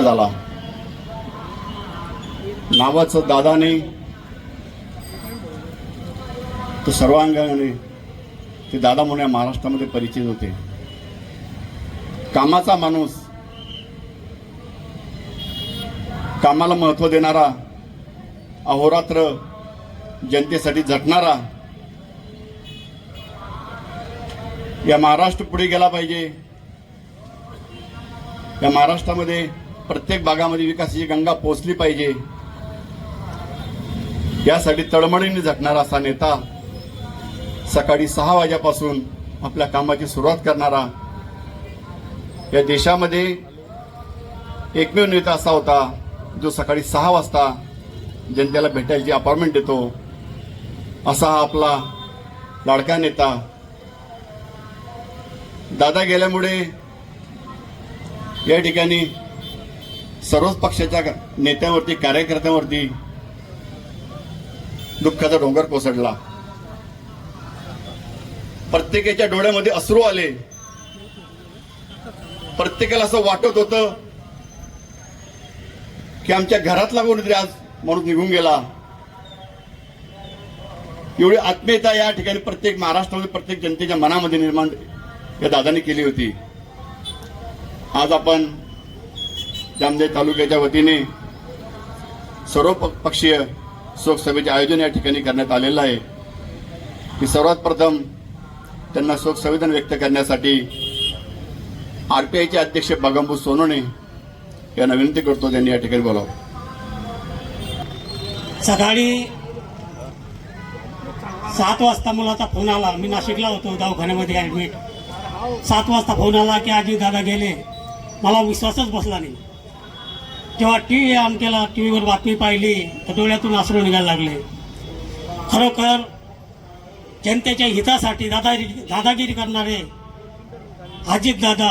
झाला नावाचं दादाने तो सर्वांगाने ते दादा म्हणून या महाराष्ट्रामध्ये परिचित होते. कामाचा माणूस कामाला महत्त्व देणारा अहोरात्र जनतेसाठी झटणारा या महाराष्ट्र पुढे गेला पाहिजे. या महाराष्ट्रामध्ये प्रत्येक भागामध्ये विकासाची गंगा पोचली पाहिजे. यासाठी तळमळीने झटणारा असा नेता सकाळी सहा वाजेपासून आपल्या कामाची सुरुवात करणारा या देशामध्ये एकमेव नेता असा होता जो सकाळी सहा वाजता जनतेला भेटायची अपॉइंटमेंट देतो. असा हा आपला लाडका नेता. दादा गेल्यामुळे या ठिकाणी सर्वच पक्षाच्या नेत्यांवरती कार्यकर्त्यांवरती दुःखाचा डोंगर कोसळला. प्रत्येकाच्या डोळ्यामध्ये अश्रू आले. प्रत्येकाला असं वाटत होतं की आमच्या घरातला कोणीतरी आज माणूस निघून गेला. एवढी आत्मीयता या ठिकाणी प्रत्येक महाराष्ट्रामध्ये प्रत्येक जनतेच्या मनामध्ये निर्माण या दादाने केली होती. आज आपण जामदेव तालुक्याच्या वतीने सर्व पक्षीय शोकसभेचे आयोजन या ठिकाणी करण्यात आलेलं आहे. की सर्वात प्रथम त्यांना शोकसंवेदन व्यक्त करण्यासाठी आर पी आयचे अध्यक्ष बागंबू सोनोने यांना विनंती करतो त्यांनी या ठिकाणी बोलावं. सकाळी सात वाजता मुलाचा फोन आला. मी नाशिकला होतो दवाखान्यामध्ये ॲडमिट सात वाजता फोन आला की आजी दादा गेले. मला विश्वासच बसला नाही. जेव्हा टी व्ही ऑन केला टी व्हीवर बातमी पाहिली तर डोळ्यातून आसरू निघायला लागले. खरोखर जनतेच्या हितासाठी दादागिरी दादागिरी करणारे अजित दादा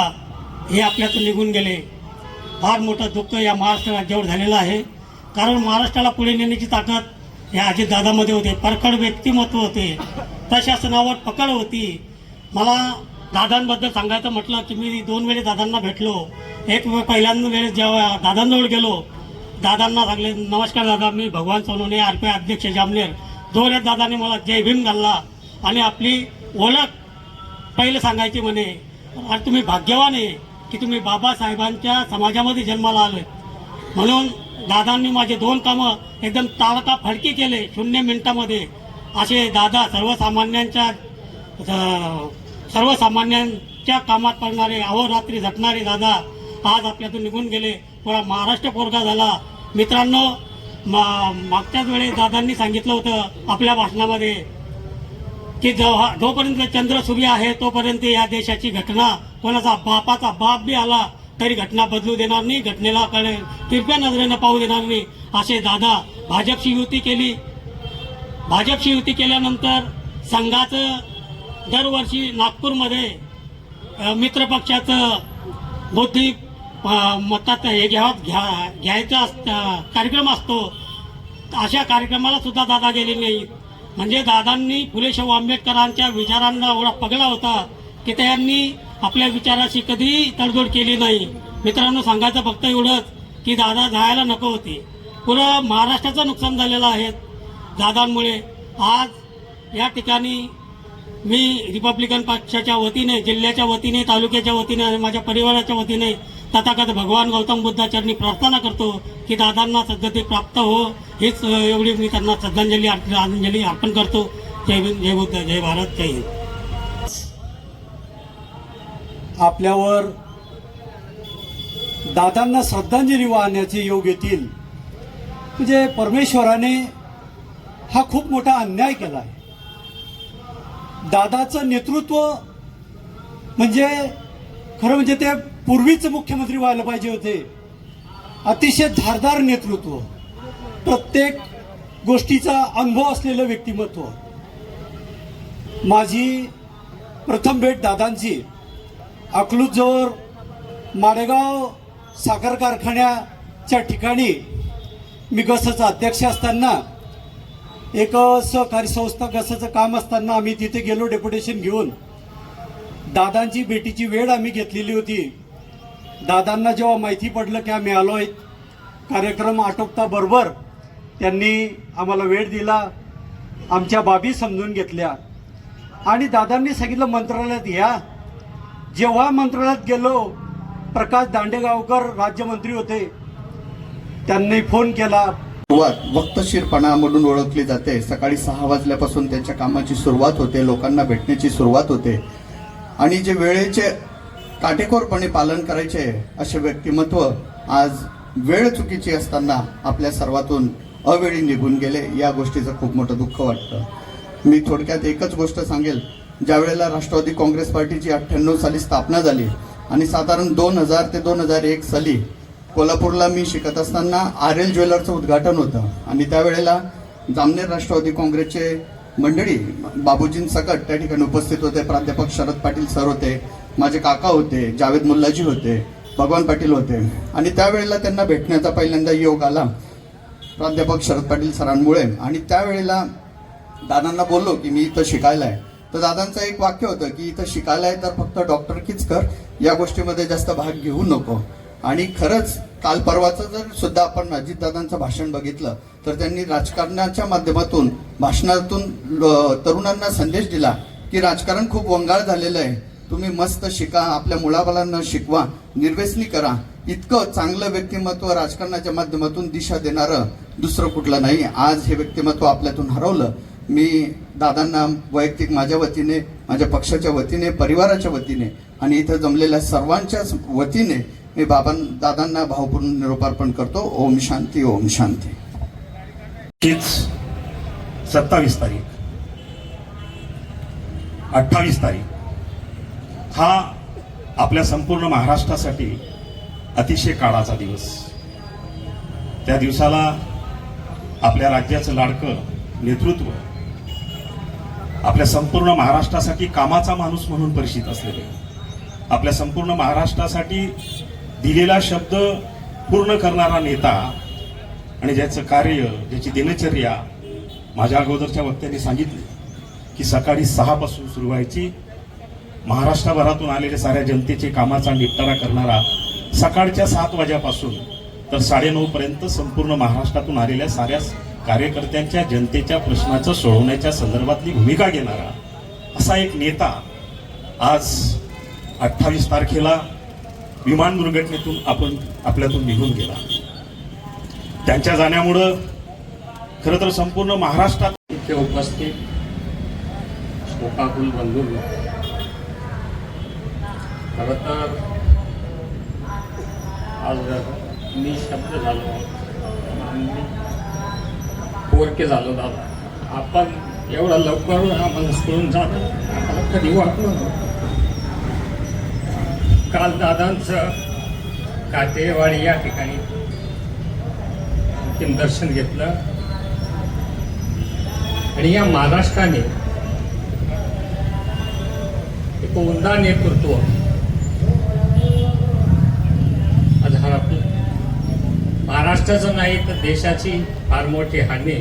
हे आपल्यातून निघून गेले. फार मोठं दुःख या महाराष्ट्र राज्यावर झालेलं आहे. कारण महाराष्ट्राला पुढे नेण्याची ताकद या अजितदादामध्ये होते. परखड व्यक्तिमत्व होते. प्रशासनावर पकड होती. मला दादांबद्दल सांगायचं म्हटलं की मी दोन वेळी दादांना भेटलो. एक पहिल्यांदा वेळेस जेव्हा दादांजवळ गेलो दादांना सांगले नमस्कार दादा मी भगवान सोनोने आर पी अध्यक्ष जामनेर. दोन वेळेस दादाने मला जय भीम घालला आणि आपली ओळख पहिले सांगायची म्हणे अरे तुम्ही भाग्यवान आहे की तुम्ही बाबासाहेबांच्या समाजामध्ये जन्माला आले म्हणून दादांनी माझे दोन कामं एकदम ताळका फडकी केले शून्य मिनिटामध्ये. असे दादा सर्वसामान्यांच्या सर्वसामान्यांच्या कामात पडणारे अहोरात्री झटणारे दादा आज आपल्यातून निघून गेले. थोडा महाराष्ट्र पोरगा झाला. मित्रांनो मा मागच्याच वेळेस दादांनी सांगितलं होतं आपल्या भाषणामध्ये की जेव्हा जोपर्यंत चंद्र सूर्य आहे तोपर्यंत या देशाची घटना कोणाचा बापाचा बाप बी आला तरी घटना बदलू देणार नाही घटनेला कडे तिरप्या नजरेनं पाहू देणार नाही असे दादा भाजपशी युती केली. भाजपशी युती केल्यानंतर संघाचं दरवर्षी नागपूरमध्ये मित्रपक्षाचं बौद्धिक मतात हे घ्यावं घ्या घ्यायचा अस कार्यक्रम असतो. अशा कार्यक्रमाला सुद्धा दादा गेले नाहीत. म्हणजे दादांनी फुले शाहू आंबेडकरांच्या विचारांना एवढा पगला होता की त्यांनी आपल्या विचाराशी कधीही तडजोड केली नाही. मित्रांनो सांगायचं फक्त एवढंच की दादा जायला नको होते. पुरं महाराष्ट्राचं नुकसान झालेलं आहे दादांमुळे. आज या ठिकाणी मी रिपब्लिकन पक्षाच्या वतीने जिल्ह्याच्या वतीने तालुक्याच्या वतीने माझ्या परिवाराच्या वतीने तथागत भगवान गौतम बुद्धाचरणी प्रार्थना करतो की दादांना सद्गती प्राप्त हो. हेच एवढी मी त्यांना श्रद्धांजली आदरांजली अर्पण करतो. जय जय बुद्ध जय भारत जय हिंद. आपल्यावर दादांना श्रद्धांजली वाहण्याचे योग येतील. म्हणजे परमेश्वराने हा खूप मोठा अन्याय केला आहे. दादाचं नेतृत्व म्हणजे खरं म्हणजे ते पूर्वीच मुख्यमंत्री व्हायला पाहिजे होते. अतिशय धारदार नेतृत्व. प्रत्येक गोष्टीचा अनुभव असलेलं व्यक्तिमत्व. माझी प्रथम भेट दादांची. अकलूजजवळ माडेगाव साखर कारखान्याच्या ठिकाणी मी गसाचा अध्यक्ष असताना एक सहकारी संस्था गसाचं काम असताना आम्ही तिथे गेलो डेप्युटेशन घेऊन. दादांची भेटीची वेळ आम्ही घेतलेली होती. दादांना जेव्हा माहिती पडलं की आम्ही आलो आहेत कार्यक्रम आटोपता बरोबर त्यांनी आम्हाला वेळ दिला आमच्या बाबी समजून घेतल्या. आणि दादांनी सांगितलं मंत्रालयात या. जेव्हा मंत्रालयात गेलो प्रकाश दांडेगावकर राज्यमंत्री होते. त्यांनी फोन केला. सुरुवात वक्तशीरपणा म्हणून ओळखली जाते. सकाळी सहा वाजल्यापासून त्यांच्या कामाची सुरुवात होते लोकांना भेटण्याची सुरुवात होते. आणि जे वेळेचे काटेकोरपणे पालन करायचे असे व्यक्तिमत्व आज वेळ चुकीची असताना आपल्या सर्वातून अवेळी निघून गेले या गोष्टीचं खूप मोठं दुःख वाटतं. मी थोडक्यात एकच गोष्ट सांगेल. ज्या वेळेला राष्ट्रवादी काँग्रेस पार्टीची अठ्ठ्याण्णव साली स्थापना झाली आणि साधारण दोन हजार ते दोन हजार एक साली कोल्हापूरला मी शिकत असताना आर एल ज्वेलरचं उद्घाटन होतं. आणि त्यावेळेला जामनेर राष्ट्रवादी काँग्रेसचे मंडळी बाबूजीं सकट त्या ठिकाणी उपस्थित होते. प्राध्यापक शरद पाटील सर होते. माझे काका होते जावेद मुल्लाजी होते भगवान पाटील होते. आणि त्यावेळेला त्यांना भेटण्याचा पहिल्यांदा योग आला प्राध्यापक शरद पाटील सरांमुळे. आणि त्यावेळेला दादांना बोललो की मी इथं शिकायला आहे तर दादांचं एक वाक्य होतं की इथं शिकायला आहे तर फक्त डॉक्टरकीच कर या गोष्टीमध्ये जास्त भाग घेऊ नको. आणि खरंच काल परवाचं जर सुद्धा आपण अजितदादांचं भाषण बघितलं तर त्यांनी राजकारणाच्या माध्यमातून भाषणातून तरुणांना संदेश दिला की राजकारण खूप वंगाळ झालेलं आहे. तुम्ही मस्त शिका आपल्या मुलाबालांना शिकवा निर्व्यसनी करा. इतकं चांगलं व्यक्तिमत्व राजकारणाच्या माध्यमातून दिशा देणारं दुसरं कुठलं नाही. आज हे व्यक्तिमत्व आपल्यातून हरवलं. मी दादांना वैयक्तिक माझ्या वतीने माझ्या पक्षाच्या वतीने परिवाराच्या वतीने आणि इथं जमलेल्या सर्वांच्याच वतीने मी बाबां दादांना भावपूर्ण निरोपार्पण करतो. ओम शांती ओम शांती. हीच सत्तावीस तारीख. अठ्ठावीस तारीख. हा आपल्या संपूर्ण महाराष्ट्रासाठी अतिशय काळाचा दिवस. त्या दिवसाला आपल्या राज्याचं लाडकं नेतृत्व आपल्या संपूर्ण महाराष्ट्रासाठी कामाचा माणूस म्हणून परिचित असलेले आपल्या संपूर्ण महाराष्ट्रासाठी दिलेला शब्द पूर्ण करणारा नेता आणि ज्याचं कार्य ज्याची दिनचर्या माझ्या अगोदरच्या वक्त्यांनी सांगितली की सकाळी सहापासून सुरू व्हायची महाराष्ट्रभरातून आलेल्या साऱ्या जनतेचे कामाचा निपटारा करणारा सकाळच्या सात वाजेपासून तर साडेनऊपर्यंत संपूर्ण महाराष्ट्रातून आलेल्या साऱ्या कार्यकर्त्यांच्या जनतेच्या प्रश्नाचं सोडवण्याच्या संदर्भातली भूमिका घेणारा असा एक नेता आज अठ्ठावीस तारखेला विमान दुर्घटनेतून आपण आपल्यातून निघून गेला. त्यांच्या जाण्यामुळं खरं तर संपूर्ण महाराष्ट्रात इथे उपस्थित शोकाकुल बंधू खरं तर आज मी शब्द झालो. पोरके झालो दादा. आपण एवढा लवकर आम्हाला सोडून जात आम्हाला कधी वाटलं नव्हतं. काल दादांचं काटेवाडी या ठिकाणी अंतिम दर्शन घेतलं. आणि या महाराष्ट्राने एक उमदा नेतृत्व आज हरपलं महाराष्ट्राचं नाही तर देशाची फार मोठी हानी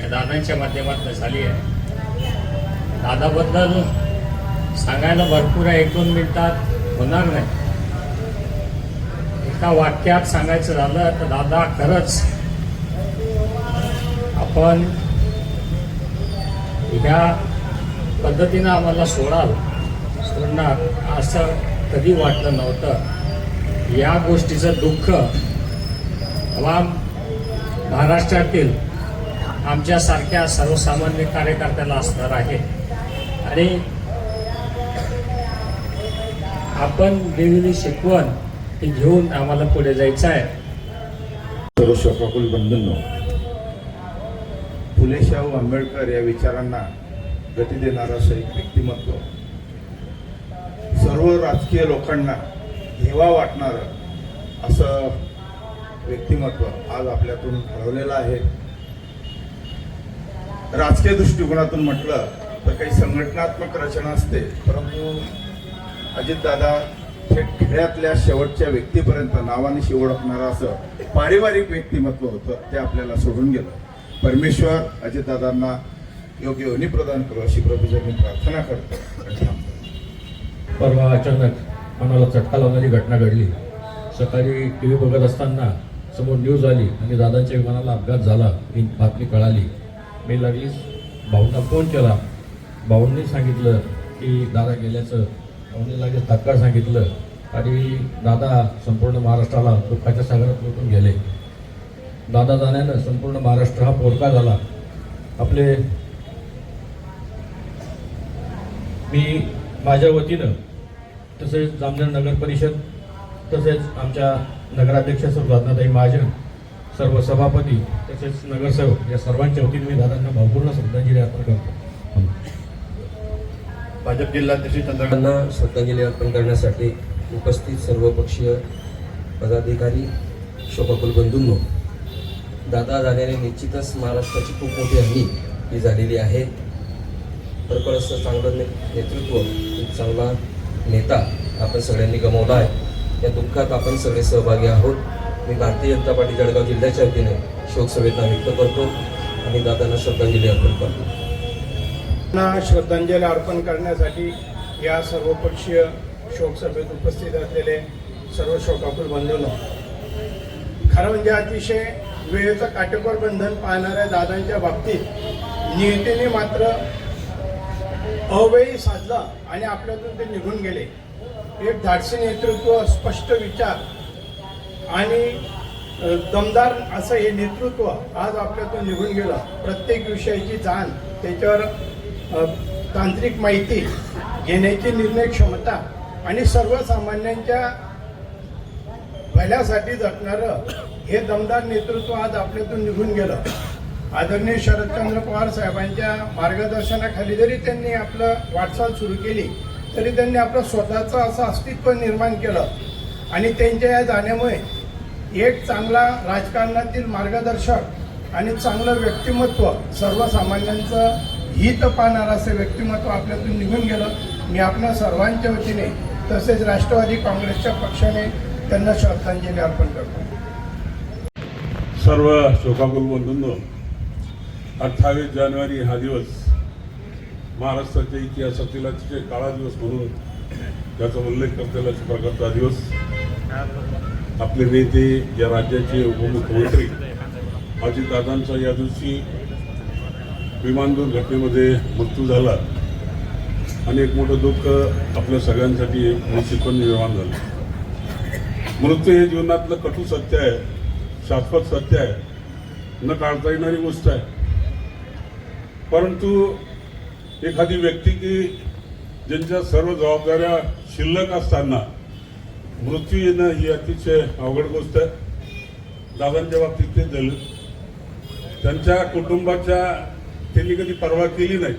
या दादांच्या माध्यमातून झाली आहे. दादाबद्दल सांगायला भरपूर आहे एक दोन मिनिटात होणार नाही. एका वाक्यात सांगायचं झालं तर दादा खरंच आपण ह्या पद्धतीनं आम्हाला सोडाल सोडणार असं कधी वाटलं नव्हतं. या गोष्टीचं दुःख आम महाराष्ट्रातील आमच्यासारख्या सर्वसामान्य कार्यकर्त्याला असणार आहे. आणि आपण दिलेली शिकवण ही घेऊन आम्हाला पुढे जायचं आहे. सर्व शोकाकुल फुले शाहू आंबेडकर या विचारांना गती देणारं असं एक व्यक्तिमत्व. सर्व राजकीय लोकांना हेवा वाटणारं असं व्यक्तिमत्व आज आपल्यातून हरवलेलं आहे. राजकीय दृष्टिकोनातून म्हटलं तर काही संघटनात्मक रचना असते परंतु अजितदादा थेट खेड्यातल्या शेवटच्या व्यक्तीपर्यंत नावानिशी ओळखणारं असं पारिवारिक व्यक्तिमत्व होतं ते आपल्याला सोडून गेलं. परमेश्वर अजितदादांना योग्य योनी प्रदान करू अशी प्रभूच्या मी प्रार्थना करतो परवा अचानक मनाला चटका लावणारी घटना घडली. सकाळी टी व्ही बघत असताना समोर न्यूज आली आणि दादांच्या विमानाला अपघात झाला ही बातमी कळाली. मी लगेच भाऊंना फोन केला. भाऊंनी सांगितलं की दादा गेल्याचं. भाऊंनी लगेच तात्काळ सांगितलं. आणि दादा संपूर्ण महाराष्ट्राला दुःखाच्या सागरात लोटून गेले. दादा जाण्यानं संपूर्ण महाराष्ट्र हा पोरका झाला. आपले मी माझ्या वतीनं तसेच जामनेर नगर परिषद तसेच आमच्या नगराध्यक्ष सुधारणाताई महाजन सर्व सभापती तसेच नगरसेवक या सर्वांच्या वतीने मी दादांना भावपूर्ण श्रद्धांजली अर्पण करतो. भाजप जिल्हाध्यक्ष चंद्रकांत त्यांना श्रद्धांजली अर्पण करण्यासाठी उपस्थित सर्वपक्षीय पदाधिकारी शोकाकुल बंधूंनो दादा झाल्याने निश्चितच महाराष्ट्राची खूप मोठी हानी ही झालेली आहे. खरोखर असं चांगलं ने नेतृत्व एक चांगला नेता आपण सगळ्यांनी गमावला आहे. या दुःखात आपण सगळे सहभागी आहोत. मी भारतीय जनता पार्टी जळगाव जिल्ह्याच्या वतीने शोकसंवेदना व्यक्त करतो. आणि दादांना श्रद्धांजली अर्पण करतो. श्रद्धांजली अर्पण करण्यासाठी या सर्वपक्षीय शोकसभेत उपस्थित असलेले सर्व शोकाकुल बंधून खरं म्हणजे अतिशय वेळेचं काटेकोर बंधन पाहणाऱ्या दादांच्या बाबतीत नियतीने मात्र अवेळी साधला आणि आपल्यातून ते निघून गेले. एक धाडसी नेतृत्व स्पष्ट विचार आणि दमदार असं हे नेतृत्व आज आपल्यातून निघून गेलं. प्रत्येक विषयाची जाण त्याच्यावर तांत्रिक माहिती घेण्याची निर्णय क्षमता आणि सर्वसामान्यांच्या भल्यासाठी जगणारं हे दमदार नेतृत्व आज आपल्यातून निघून गेलं. आदरणीय शरदचंद्र पवार साहेबांच्या मार्गदर्शनाखाली जरी त्यांनी आपलं वाटचाल सुरू केली तरी त्यांनी आपलं स्वतःचं असं अस्तित्व निर्माण केलं. आणि त्यांच्या या जाण्यामुळे एक चांगला राजकारणातील मार्गदर्शक आणि चांगलं व्यक्तिमत्व सर्वसामान्यांचं हित पाहणारं असं व्यक्तिमत्व आपल्यातून निघून गेलं. मी आपल्या सर्वांच्या वतीने तसेच राष्ट्रवादी काँग्रेसच्या पक्षाने त्यांना श्रद्धांजली अर्पण करतो. सर्व शोकाकुल बंधूंनो अठ्ठावीस जानेवारी हा दिवस महाराष्ट्राच्या इतिहासातील अतिशय काळा दिवस म्हणून त्याचा उल्लेख करता अशा प्रकारचा दिवस. आपले नेते या राज्याचे उपमुख्यमंत्री अजितदादांचा या दिवशी विमान दुर्घटनेमध्ये मृत्यू झाला. आणि एक मोठं दुःख आपल्या सगळ्यांसाठी निश्चितपणे निर्माण झालं. मृत्यू हे जीवनातलं कटू सत्य आहे शाश्वत सत्य आहे न टाळता येणारी गोष्ट आहे. परंतु एखादी व्यक्ती की ज्यांच्या सर्व जबाबदाऱ्या शिल्लक असताना मृत्यू येणं ही अतिशय अवघड गोष्ट आहे. दादांच्या बाबतीत ते झालं त्यांच्या कुटुंबाच्या त्यांनी कधी पर्वा केली नाही.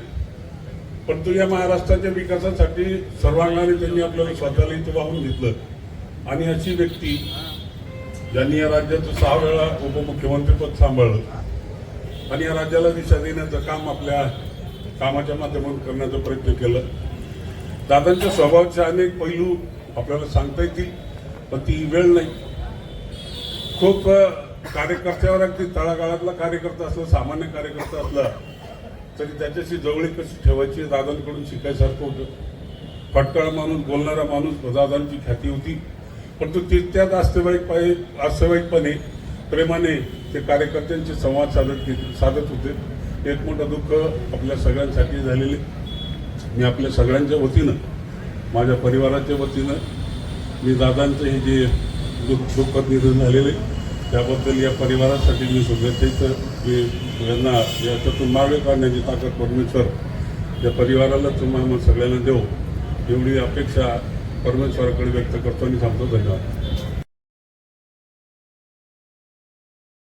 परंतु या महाराष्ट्राच्या विकासासाठी सर्वांगाने त्यांनी आपल्याला स्वतःला इथं वाहून घेतलं. आणि अशी व्यक्ती ज्यांनी या राज्याचं सहा वेळा उपमुख्यमंत्रीपद सांभाळलं आणि या राज्याला दिशा देण्याचं काम आपल्या कामाच्या माध्यमातून करण्याचा प्रयत्न केला. दादांच्या स्वभावाचे अनेक पैलू आपल्याला सांगता येतील पण ती वेळ नाही. खूप कार्यकर्त्यावर अगदी तळागाळातला कार्यकर्ता असला सामान्य कार्यकर्ता असला तरी त्याच्याशी जवळीक कशी ठेवायची दादांकडून शिकायसारखं होतं. फटकाळ माणूस बोलणारा माणूस दादांची ख्याती होती. परंतु तितक्यात वास्तविक अस्तवाईकपणे प्रेमाने ते कार्यकर्त्यांचे संवाद साधत साधत होते. एक मोठं दुःख आपल्या सगळ्यांसाठी झालेले मी आपल्या सगळ्यांच्या वतीनं माझ्या परिवाराच्या वतीनं मी दादांचं हे जे दुःख दुःखद निधन झालेले त्याबद्दल या परिवारासाठी मी शुभेच्छेचं मी यांना याच्यातून मार्ग काढण्याची ताकद परमेश्वर या परिवाराला तुम्हाला सगळ्यांना देऊ. एवढी अपेक्षा परमेश्वराकडे व्यक्त करतो आणि सांगतो धन्यवाद.